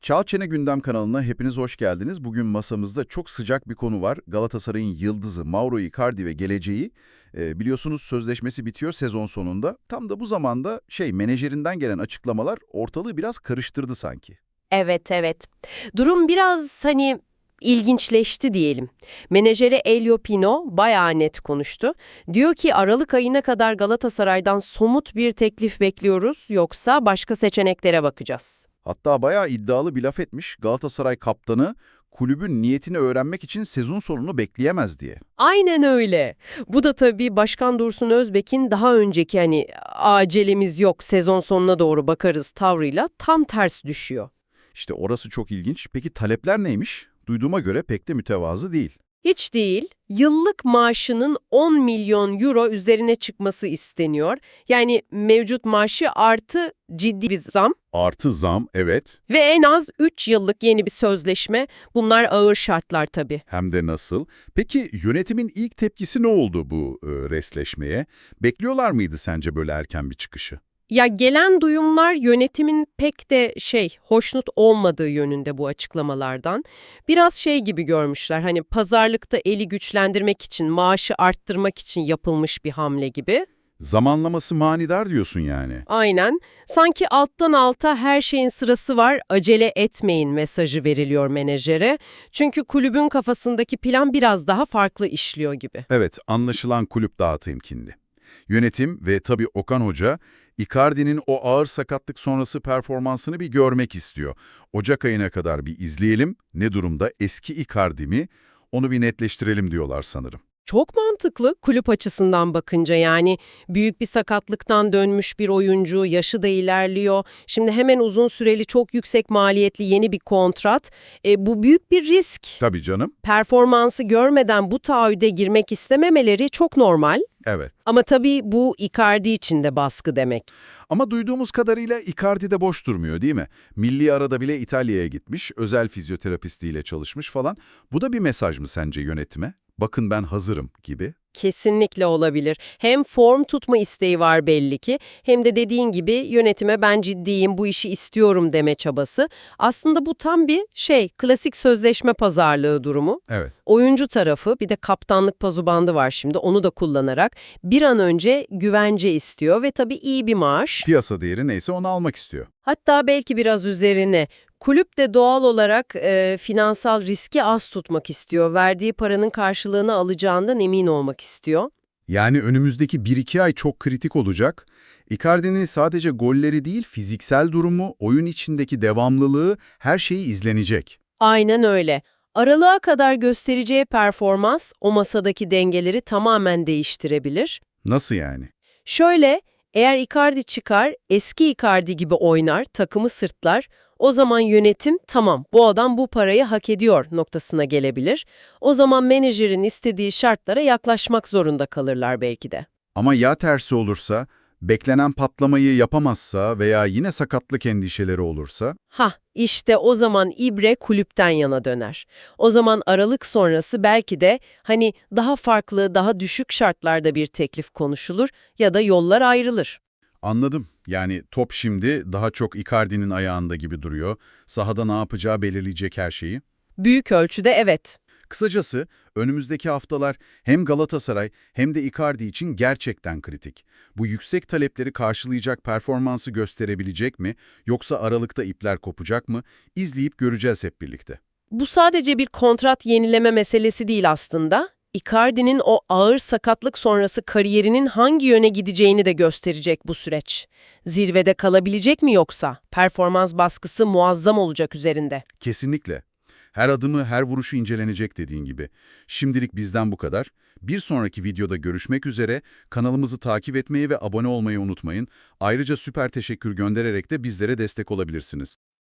Çağ Çene Gündem kanalına hepiniz hoş geldiniz. Bugün masamızda çok sıcak bir konu var. Galatasaray'ın yıldızı Mauro Icardi ve geleceği. Ee, biliyorsunuz sözleşmesi bitiyor sezon sonunda. Tam da bu zamanda şey menajerinden gelen açıklamalar ortalığı biraz karıştırdı sanki. Evet evet. Durum biraz hani ilginçleşti diyelim. Menajeri Elio Pino bayağı net konuştu. Diyor ki Aralık ayına kadar Galatasaray'dan somut bir teklif bekliyoruz yoksa başka seçeneklere bakacağız. Hatta bayağı iddialı bir laf etmiş Galatasaray kaptanı kulübün niyetini öğrenmek için sezon sonunu bekleyemez diye. Aynen öyle. Bu da tabii Başkan Dursun Özbek'in daha önceki hani acelemiz yok sezon sonuna doğru bakarız tavrıyla tam ters düşüyor. İşte orası çok ilginç. Peki talepler neymiş? Duyduğuma göre pek de mütevazı değil. Hiç değil. Yıllık maaşının 10 milyon euro üzerine çıkması isteniyor. Yani mevcut maaşı artı ciddi bir zam Artı zam, evet. ve en az 3 yıllık yeni bir sözleşme. Bunlar ağır şartlar tabii. Hem de nasıl? Peki yönetimin ilk tepkisi ne oldu bu e, resleşmeye? Bekliyorlar mıydı sence böyle erken bir çıkışı? Ya gelen duyumlar yönetimin pek de şey, hoşnut olmadığı yönünde bu açıklamalardan. Biraz şey gibi görmüşler hani pazarlıkta eli güçlendirmek için, maaşı arttırmak için yapılmış bir hamle gibi. Zamanlaması manidar diyorsun yani. Aynen. Sanki alttan alta her şeyin sırası var, acele etmeyin mesajı veriliyor menajere. Çünkü kulübün kafasındaki plan biraz daha farklı işliyor gibi. Evet, anlaşılan kulüp daha temkinli. Yönetim ve tabii Okan Hoca, Icardi'nin o ağır sakatlık sonrası performansını bir görmek istiyor. Ocak ayına kadar bir izleyelim, ne durumda eski Icardi mi, onu bir netleştirelim diyorlar sanırım. Çok mantıklı kulüp açısından bakınca yani büyük bir sakatlıktan dönmüş bir oyuncu, yaşı da ilerliyor. Şimdi hemen uzun süreli çok yüksek maliyetli yeni bir kontrat. E, bu büyük bir risk. Tabii canım, Performansı görmeden bu taahhüde girmek istememeleri çok normal. evet. Ama tabii bu Icardi için de baskı demek. Ama duyduğumuz kadarıyla Icardi de boş durmuyor değil mi? Milli arada bile İtalya'ya gitmiş, özel fizyoterapistiyle çalışmış falan. Bu da bir mesaj mı sence yönetime? Bakın ben hazırım gibi. Kesinlikle olabilir. Hem form tutma isteği var belli ki hem de dediğin gibi yönetime ben ciddiyim bu işi istiyorum deme çabası. Aslında bu tam bir şey klasik sözleşme pazarlığı durumu. Evet. Oyuncu tarafı bir de kaptanlık pazubandı var şimdi onu da kullanarak bir an önce güvence istiyor ve tabii iyi bir maaş. Piyasa değeri neyse onu almak istiyor. Hatta belki biraz üzerine. Kulüp de doğal olarak e, finansal riski az tutmak istiyor. Verdiği paranın karşılığını alacağından emin olmak istiyor. Yani önümüzdeki 1-2 ay çok kritik olacak. Icardi'nin sadece golleri değil, fiziksel durumu, oyun içindeki devamlılığı, her şeyi izlenecek. Aynen öyle. Aralığa kadar göstereceği performans o masadaki dengeleri tamamen değiştirebilir. Nasıl yani? Şöyle, eğer Icardi çıkar, eski Icardi gibi oynar, takımı sırtlar, o zaman yönetim tamam bu adam bu parayı hak ediyor noktasına gelebilir. O zaman menajerin istediği şartlara yaklaşmak zorunda kalırlar belki de. Ama ya tersi olursa, beklenen patlamayı yapamazsa veya yine sakatlık endişeleri olursa? Ha, işte o zaman ibre kulüpten yana döner. O zaman Aralık sonrası belki de hani daha farklı, daha düşük şartlarda bir teklif konuşulur ya da yollar ayrılır. Anladım. Yani top şimdi daha çok Icardi'nin ayağında gibi duruyor. Sahada ne yapacağı belirleyecek her şeyi. Büyük ölçüde evet. Kısacası önümüzdeki haftalar hem Galatasaray hem de Icardi için gerçekten kritik. Bu yüksek talepleri karşılayacak performansı gösterebilecek mi yoksa aralıkta ipler kopacak mı? İzleyip göreceğiz hep birlikte. Bu sadece bir kontrat yenileme meselesi değil aslında. Icardi'nin o ağır sakatlık sonrası kariyerinin hangi yöne gideceğini de gösterecek bu süreç. Zirvede kalabilecek mi yoksa? Performans baskısı muazzam olacak üzerinde. Kesinlikle. Her adımı, her vuruşu incelenecek dediğin gibi. Şimdilik bizden bu kadar. Bir sonraki videoda görüşmek üzere. Kanalımızı takip etmeyi ve abone olmayı unutmayın. Ayrıca süper teşekkür göndererek de bizlere destek olabilirsiniz.